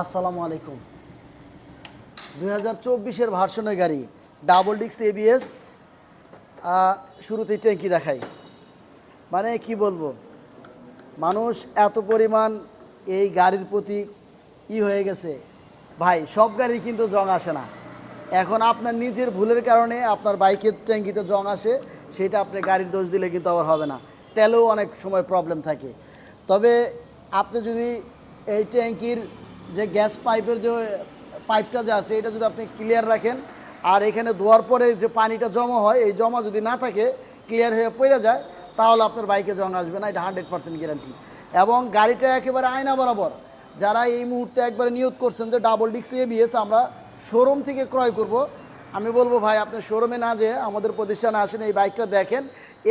আসসালামু আলাইকুম। দুই হাজার চব্বিশের ভার্সনের গাড়ি, ডাবল ডিক্স এবিএস শুরুতেই ট্যাঙ্কি দেখাই। মানে কি বলব, মানুষ এত পরিমাণ এই গাড়ির প্রতি ই হয়ে গেছে। ভাই, সব গাড়ি কিন্তু জং আসে না। এখন আপনার নিজের ভুলের কারণে আপনার বাইকের ট্যাঙ্কিতে জং আসে, সেটা আপনি গাড়ির দোষ দিলে কিন্তু আবার হবে না। তেলেও অনেক সময় প্রবলেম থাকে। তবে আপনি যদি এই ট্যাঙ্কির যে গ্যাস পাইপের যে পাইপটা যে আছে, এটা যদি আপনি ক্লিয়ার রাখেন, আর এখানে ধোয়ার পরে যে পানিটা জমা হয়, এই জমা যদি না থাকে ক্লিয়ার হয়ে পড়ে যায়, তাহলে আপনার বাইকে জং আসবে না, এটা হান্ড্রেড পার্সেন্ট গ্যারান্টি এবং গাড়িটা একেবারে আয়না বরাবর, যারা এই মুহূর্তে একবারে নিয়োগ করছেন যে ডাবল ডিক্স এবিএস আমরা শোরুম থেকে ক্রয় করব। আমি বলব ভাই, আপনি শোরুমে না যেয়ে আমাদের প্রতিষ্ঠানে আসেন, এই বাইকটা দেখেন।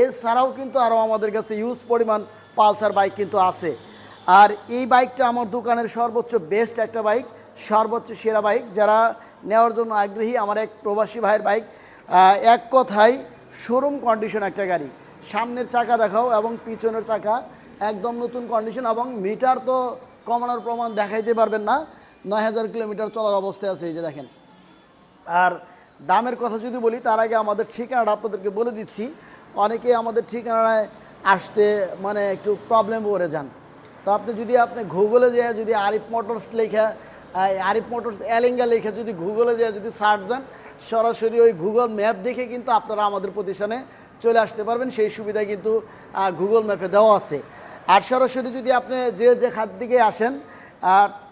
এছাড়াও কিন্তু আরও আমাদের কাছে ইউজ পরিমাণ পালসার বাইক কিন্তু আছে। আর এই বাইকটা আমার দোকানের সর্বোচ্চ বেস্ট একটা বাইক, সর্বোচ্চ সেরা বাইক। যারা নেওয়ার জন্য আগ্রহী, আমার এক প্রবাসী ভাইয়ের বাইক। এক কথায় শোরুম কন্ডিশন একটা গাড়ি। সামনের চাকা দেখাও এবং পিছনের চাকা একদম নতুন কন্ডিশন এবং মিটার তো কমানোর প্রমাণ দেখাইতে পারবেন না। নয় হাজার কিলোমিটার চলার অবস্থায় আছে এই যে দেখেন। আর দামের কথা যদি বলি, তার আগে আমাদের ঠিকানাটা আপনাদেরকে বলে দিচ্ছি। অনেকে আমাদের ঠিকানায় আসতে মানে একটু প্রবলেম পড়ে যান। তো আপনি যদি আপনি গুগলে যেয়ে, যদি আরিফ মোটরস লেখা আরিফ মোটরস এলেঙ্গা লেখা, যদি গুগলে যেয়ে, যদি সার্চ দেন, সরাসরি ওই গুগল ম্যাপ দেখে কিন্তু আপনারা আমাদের প্রতিষ্ঠানে চলে আসতে পারবেন। সেই সুবিধা কিন্তু গুগল ম্যাপে দেওয়া আছে। আর সরাসরি যদি আপনি যে যে খাত দিকে আসেন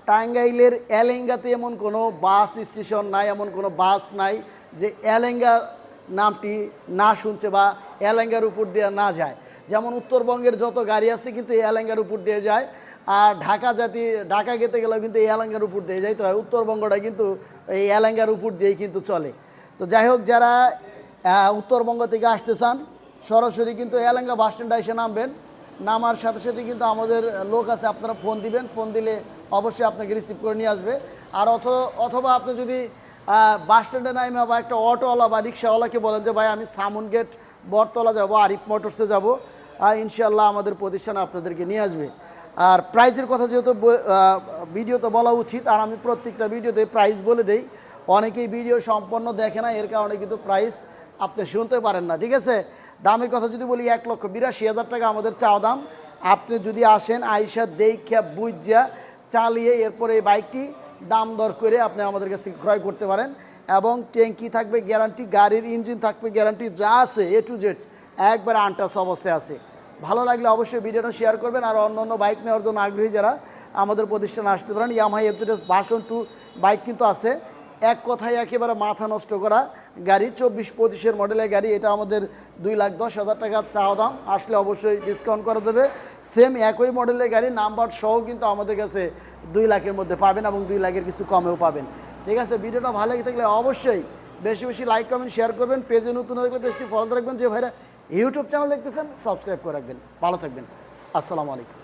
টাঙ্গাইলের এলেঙ্গাতে এমন কোনো বাস স্টেশন নাই, এমন কোনো বাস নাই যে এলেঙ্গা নামটি না শুনছে বা এলেঙ্গার উপর দিয়ে না যায়। যেমন উত্তরবঙ্গের যত গাড়ি আছে কিন্তু এই এলেঙ্গার উপর দিয়ে যায়, আর ঢাকা জাতি, ঢাকা গেতে গেলেও কিন্তু এই এলেঙ্গার উপর দিয়ে যাইতে হয়। উত্তরবঙ্গটা কিন্তু এই এলেঙ্গার উপর দিয়েই কিন্তু চলে। তো যাই হোক, যারা উত্তরবঙ্গ থেকে আসতে চান, সরাসরি কিন্তু এলেঙ্গা বাস স্ট্যান্ডে এসে নামবেন। নামার সাথে সাথে কিন্তু আমাদের লোক আছে, আপনারা ফোন দিবেন। ফোন দিলে অবশ্যই আপনাকে রিসিভ করে নিয়ে আসবে। আর অথ, অথবা আপনি যদি বাস স্ট্যান্ডে নামে বা একটা অটোওয়ালা বা রিক্সাওয়ালাকে বলেন যে, ভাই, আমি সামুন গেট বটতলা যাব আরিফ মোটরসে যাব। ইনশাল্লাহ আমাদের প্রতিষ্ঠানে আপনাদেরকে নিয়ে আসবে। আর প্রাইজের কথা যেহেতু আহ, ভিডিওতে বলা উচিত আর আমি প্রত্যেকটা ভিডিওতে প্রাইস বলে দেই। অনেকেই ভিডিও সম্পন্ন দেখে না এর কারণে কিন্তু প্রাইস আপনি শুনতে পারেন না ঠিক আছে? দামের কথা যদি বলি এক লক্ষ বিরাশি হাজার টাকা আমাদের চাওয়া দাম। আপনি যদি আসেন আইসা দেখা বুঝা চালিয়ে এরপরে এই বাইকটি দাম দর করে আপনি আমাদের কাছে ক্রয় করতে পারেন। এবং ট্যাঙ্কি থাকবে গ্যারান্টি গাড়ির ইঞ্জিন থাকবে গ্যারান্টি যা আছে এ টু জেড একবারে আনটাস অবস্থায় আছে। ভালো লাগলে অবশ্যই ভিডিওটা শেয়ার করবেন আর অন্য অন্য বাইক নেওয়ার জন্য আগ্রহী যারা আমাদের প্রতিষ্ঠানে আসতে পারেন Yamaha FZS version two bike কিন্তু আছে। এক কথায় একেবারে মাথা নষ্ট করা গাড়ি, চব্বিশ পঁচিশের মডেলের গাড়ি, এটা আমাদের দুই লাখ দশ হাজার টাকার চাওয়া দাম, আসলে অবশ্যই ডিসকাউন্ট করে দেবে সেম একই মডেলের গাড়ি নাম্বার সহ কিন্তু আমাদের কাছে দুই লাখের মধ্যে পাবেন এবং দুই লাখের কিছু কমেও পাবেন। ঠিক আছে, ভিডিওটা ভালো লেগে থাকলে অবশ্যই বেশি বেশি লাইক কমেন্ট শেয়ার করবেন। পেজে নতুন থাকলে পেজটি ফলো রাখবেন। যে ভাইরা ইউটিউব চ্যানেল দেখতেছেন সাবস্ক্রাইব করে রাখবেন। ভালো থাকবেন। আসসালামু আলাইকুম।